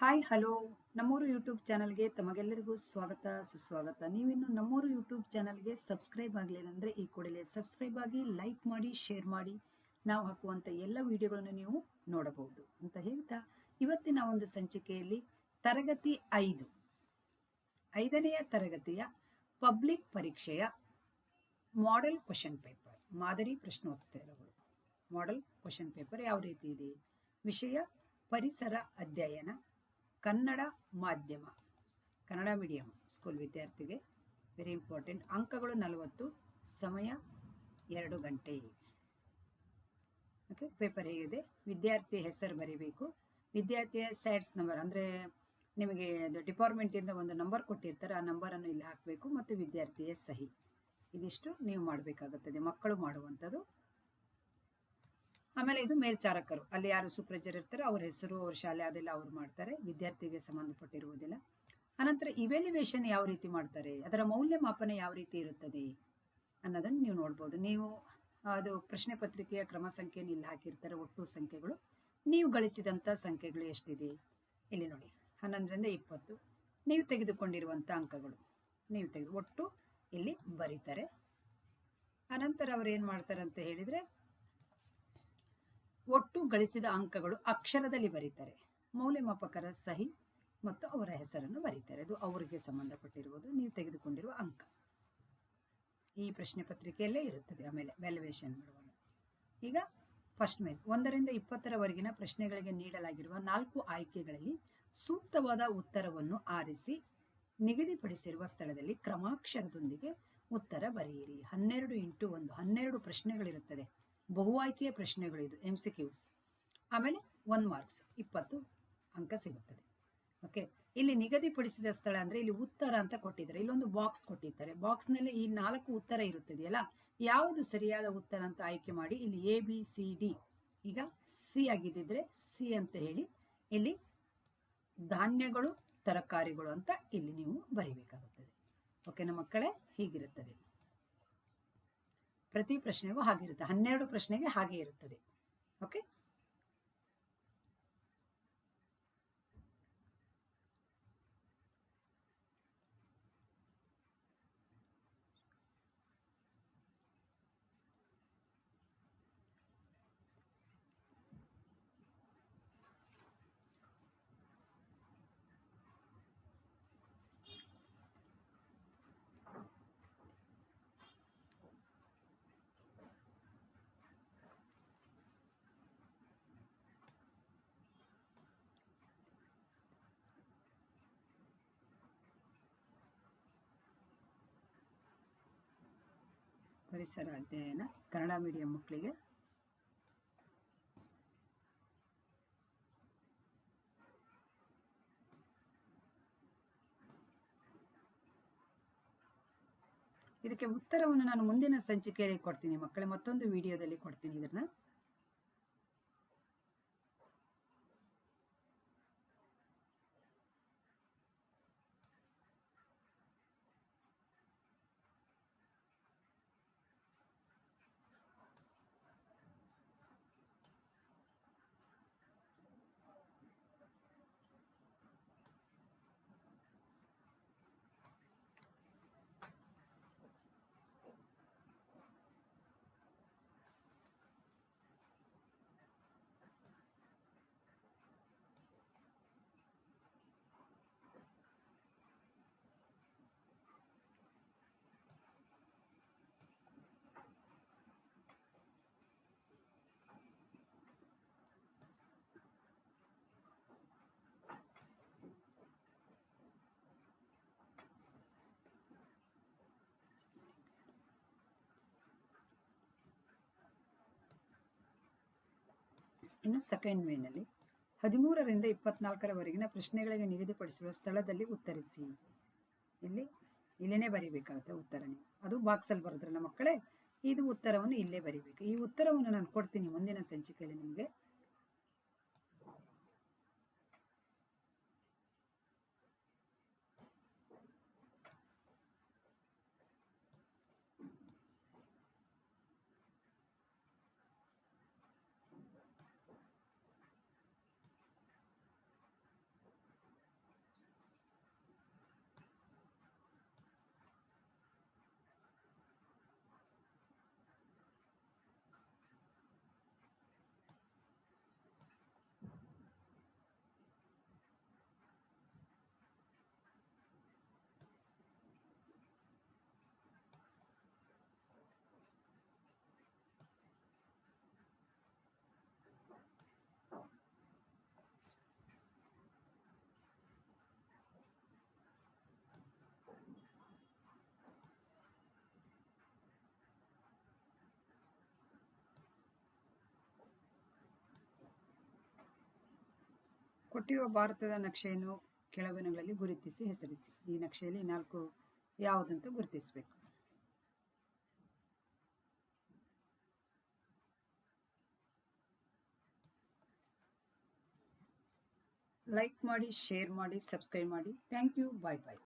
Hi hello ನಮ್ಮೂರು YouTube ಚಾನಲ್ಗೆ ತಮಗೆಲ್ಲರಿಗೂ ಸ್ವಾಗತ, ಸುಸ್ವಾಗತ. ನೀವಿನ್ನು ನಮ್ಮೂರು ಯೂಟ್ಯೂಬ್ ಚಾನಲ್ಗೆ ಸಬ್ಸ್ಕ್ರೈಬ್ ಆಗಲಿಲ್ಲ ಅಂದರೆ ಈ ಕೂಡಲೇ ಸಬ್ಸ್ಕ್ರೈಬ್ ಆಗಿ ಲೈಕ್ ಮಾಡಿ ಶೇರ್ ಮಾಡಿ. ನಾವು ಹಾಕುವಂಥ ಎಲ್ಲ ವಿಡಿಯೋಗಳನ್ನು ನೀವು ನೋಡಬಹುದು. ಅಂತ ಹೇಳ್ತಾ, ಇವತ್ತಿನ ಒಂದು ಸಂಚಿಕೆಯಲ್ಲಿ ತರಗತಿ ಐದು. ಐದನೆಯ ತರಗತಿಯ ಪಬ್ಲಿಕ್ ಪರೀಕ್ಷೆಯ ಮಾಡೆಲ್ ಕ್ವಶನ್ ಪೇಪರ್ ಮಾದರಿ ಪ್ರಶ್ನೋತ್ತರಗಳು. ಮಾಡೆಲ್ ಕ್ವಶನ್ ಪೇಪರ್ ಯಾವ ರೀತಿ ಇದೆ? ವಿಷಯ, ಪರಿಸರ ಅಧ್ಯಯನ ಕನ್ನಡ ಮಾಧ್ಯಮ, ಕನ್ನಡ ಮೀಡಿಯಂ ಸ್ಕೂಲ್ ವಿದ್ಯಾರ್ಥಿಗೆ ವೆರಿ ಇಂಪಾರ್ಟೆಂಟ್ ಅಂಕಗಳು ನಲವತ್ತು, ಸಮಯ ಎರಡು ಗಂಟೆ. ಓಕೆ ಪೇಪರ್ ಹೇಗಿದೆ? ವಿದ್ಯಾರ್ಥಿ ಹೆಸರು ಬರೀಬೇಕು. ವಿದ್ಯಾರ್ಥಿಯ ಸೈಡ್ಸ್ ನಂಬರ್ ಅಂದರೆ ನಿಮಗೆ ಅದು ಡಿಪಾರ್ಟ್ಮೆಂಟಿಂದ ಒಂದು ನಂಬರ್ ಕೊಟ್ಟಿರ್ತಾರೆ, ಆ ನಂಬರನ್ನು ಇಲ್ಲಿ ಹಾಕಬೇಕು ಮತ್ತು ವಿದ್ಯಾರ್ಥಿಯ ಸಹಿ. ಇದಿಷ್ಟು ನೀವು ಮಾಡಬೇಕಾಗುತ್ತದೆ, ಮಕ್ಕಳು ಮಾಡುವಂಥದ್ದು. ಆಮೇಲೆ ಇದು ಮೇಲ್ಚಾರಕರು. ಅಲ್ಲಿ ಯಾರು ಸೂಪರ್ವೈಸರ್ ಇರ್ತಾರೆ ಅವ್ರ ಹೆಸರು, ಅವ್ರ ಶಾಲೆ ಅದೆಲ್ಲ ಅವ್ರು ಮಾಡ್ತಾರೆ. ವಿದ್ಯಾರ್ಥಿಗೆ ಸಂಬಂಧಪಟ್ಟಿರುವುದಿಲ್ಲ. ಅನಂತರ ಇವ್ಯಾಲ್ಯುವೇಷನ್ ಯಾವ ರೀತಿ ಮಾಡ್ತಾರೆ? ಅದರ ಮೌಲ್ಯಮಾಪನ ಯಾವ ರೀತಿ ಇರುತ್ತದೆ? ಅನ್ನೋದನ್ನು ನೀವು ನೋಡ್ಬೋದು. ನೀವು ಅದು ಪ್ರಶ್ನೆ ಪತ್ರಿಕೆಯ ಕ್ರಮ ಸಂಖ್ಯೆಯನ್ನು ಇಲ್ಲಿ ಹಾಕಿರ್ತಾರೆ, ಒಟ್ಟು ಸಂಖ್ಯೆಗಳು. ನೀವು ಗಳಿಸಿದಂಥ ಸಂಖ್ಯೆಗಳು ಎಷ್ಟಿದೆ? ಇಲ್ಲಿ ನೋಡಿ, ಹನ್ನೊಂದರಿಂದ ಇಪ್ಪತ್ತು. ನೀವು ತೆಗೆದುಕೊಂಡಿರುವಂಥ ಅಂಕಗಳು. ನೀವು ತೆಗೆದು, ಒಟ್ಟು ಇಲ್ಲಿ ಬರೀತಾರೆ. ಅನಂತರ ಅವ್ರು ಏನು ಮಾಡ್ತಾರೆ ಅಂತ ಹೇಳಿದರೆ ಒಟ್ಟು ಗಳಿಸಿದ ಅಂಕಗಳು ಅಕ್ಷರದಲ್ಲಿ ಬರೀತಾರೆ. ಮೌಲ್ಯಮಾಪಕರ ಸಹಿ ಮತ್ತು ಅವರ ಹೆಸರನ್ನು ಬರೀತಾರೆ. ಅದು ಅವರಿಗೆ ಸಂಬಂಧಪಟ್ಟಿರುವುದು, ನೀವು ತೆಗೆದುಕೊಂಡಿರುವ ಅಂಕ. ಈ ಪ್ರಶ್ನೆ ಪತ್ರಿಕೆಯಲ್ಲೇ ಇರುತ್ತದೆ, ಆಮೇಲೆ ವ್ಯಾಲ್ಯುವೇಷನ್ ಮಾಡುವಾಗ. ಈಗ ಫಸ್ಟ್ ಮೇಲ್, ಒಂದರಿಂದ ಇಪ್ಪತ್ತರವರೆಗಿನ ಪ್ರಶ್ನೆಗಳಿಗೆ ನೀಡಲಾಗಿರುವ ನಾಲ್ಕು ಆಯ್ಕೆಗಳಲ್ಲಿ ಸೂಕ್ತವಾದ ಉತ್ತರವನ್ನು ಆರಿಸಿ, ನಿಗದಿಪಡಿಸಿರುವ ಸ್ಥಳದಲ್ಲಿ ಕ್ರಮಾಕ್ಷರದೊಂದಿಗೆ ಉತ್ತರ ಬರೆಯಿರಿ. ಹನ್ನೆರಡು ಇಂಟು ಒಂದು, ಹನ್ನೆರಡು ಪ್ರಶ್ನೆಗಳಿರುತ್ತದೆ. ಬಹು ಆಯ್ಕೆಯ ಪ್ರಶ್ನೆಗಳು ಇದು ಎಂ ಸಿ ಕ್ಯೂಸ್ ಆಮೇಲೆ ಒನ್ ಮಾರ್ಕ್ಸ್ ಇಪ್ಪತ್ತು ಅಂಕ ಸಿಗುತ್ತದೆ. ಓಕೆ ಇಲ್ಲಿ ನಿಗದಿಪಡಿಸಿದ ಸ್ಥಳ ಅಂದರೆ ಇಲ್ಲಿ ಉತ್ತರ ಅಂತ ಕೊಟ್ಟಿದ್ದಾರೆ. ಇಲ್ಲೊಂದು ಬಾಕ್ಸ್ ಕೊಟ್ಟಿದ್ದಾರೆ. ಬಾಕ್ಸ್ನಲ್ಲಿ ಈ ನಾಲ್ಕು ಉತ್ತರ ಇರುತ್ತದೆಯಲ್ಲ, ಯಾವುದು ಸರಿಯಾದ ಉತ್ತರ ಅಂತ ಆಯ್ಕೆ ಮಾಡಿ ಇಲ್ಲಿ ಎ ಬಿ ಸಿ ಡಿ ಈಗ ಸಿ ಆಗಿದ್ದಿದ್ರೆ ಸಿ ಅಂತ ಹೇಳಿ ಇಲ್ಲಿ ಧಾನ್ಯಗಳು, ತರಕಾರಿಗಳು ಅಂತ ಇಲ್ಲಿ ನೀವು ಬರೀಬೇಕಾಗುತ್ತದೆ. ಓಕೆನಾ ಮಕ್ಕಳೇ, ಹೀಗಿರುತ್ತದೆ. ಪ್ರತಿ ಪ್ರಶ್ನೆಗೂ ಹಾಗಿರುತ್ತೆ ಹನ್ನೆರಡು ಪ್ರಶ್ನೆಗೆ ಹಾಗೆ ಇರುತ್ತದೆ. ಓಕೆ ಪರಿಸರ ಅಧ್ಯಯನ ಕನ್ನಡ ಮೀಡಿಯಂ ಮಕ್ಕಳಿಗೆ. ಇದಕ್ಕೆ ಉತ್ತರವನ್ನು ನಾನು ಮುಂದಿನ ಸಂಚಿಕೆಯಲ್ಲಿ ಕೊಡ್ತೀನಿ ಮಕ್ಕಳೇ, ಮತ್ತೊಂದು ವಿಡಿಯೋದಲ್ಲಿ ಕೊಡ್ತೀನಿ ಇದನ್ನ. ಇನ್ನು ಸೆಕೆಂಡ್ ಮೇನಲ್ಲಿ ಹದಿಮೂರರಿಂದ ಇಪ್ಪತ್ನಾಲ್ಕರವರೆಗಿನ ಪ್ರಶ್ನೆಗಳಿಗೆ ನಿಗದಿಪಡಿಸಿರುವ ಸ್ಥಳದಲ್ಲಿ ಉತ್ತರಿಸಿ. ಇಲ್ಲಿ, ಇಲ್ಲೇನೆ ಬರಿಬೇಕಾಗುತ್ತೆ ಉತ್ತರ ನೀವು ಅದು ಬಾಕ್ಸಲ್ಲಿ ಬರೋದ್ರಲ್ಲ ಮಕ್ಕಳೇ, ಇದು ಉತ್ತರವನ್ನು ಇಲ್ಲೇ ಬರಿಬೇಕು. ಈ ಉತ್ತರವನ್ನು ನಾನು ಕೊಡ್ತೀನಿ ಮುಂದಿನ ಸಂಚಿಕೆಯಲ್ಲಿ ನಿಮಗೆ. ಕೊಟ್ಟಿರುವ ಭಾರತದ ನಕ್ಷೆಯನ್ನು ಕೆಳಗಿನಗಳಲ್ಲಿ ಗುರುತಿಸಿ ಹೆಸರಿಸಿ. ಈ ನಕ್ಷೆಯಲ್ಲಿ ನಾಲ್ಕು ಯಾವುದಂತ ಗುರುತಿಸಬೇಕು. ಲೈಕ್ ಮಾಡಿ, ಶೇರ್ ಮಾಡಿ, ಸಬ್ಸ್ಕ್ರೈಬ್ ಮಾಡಿ. Thank you. Bye bye.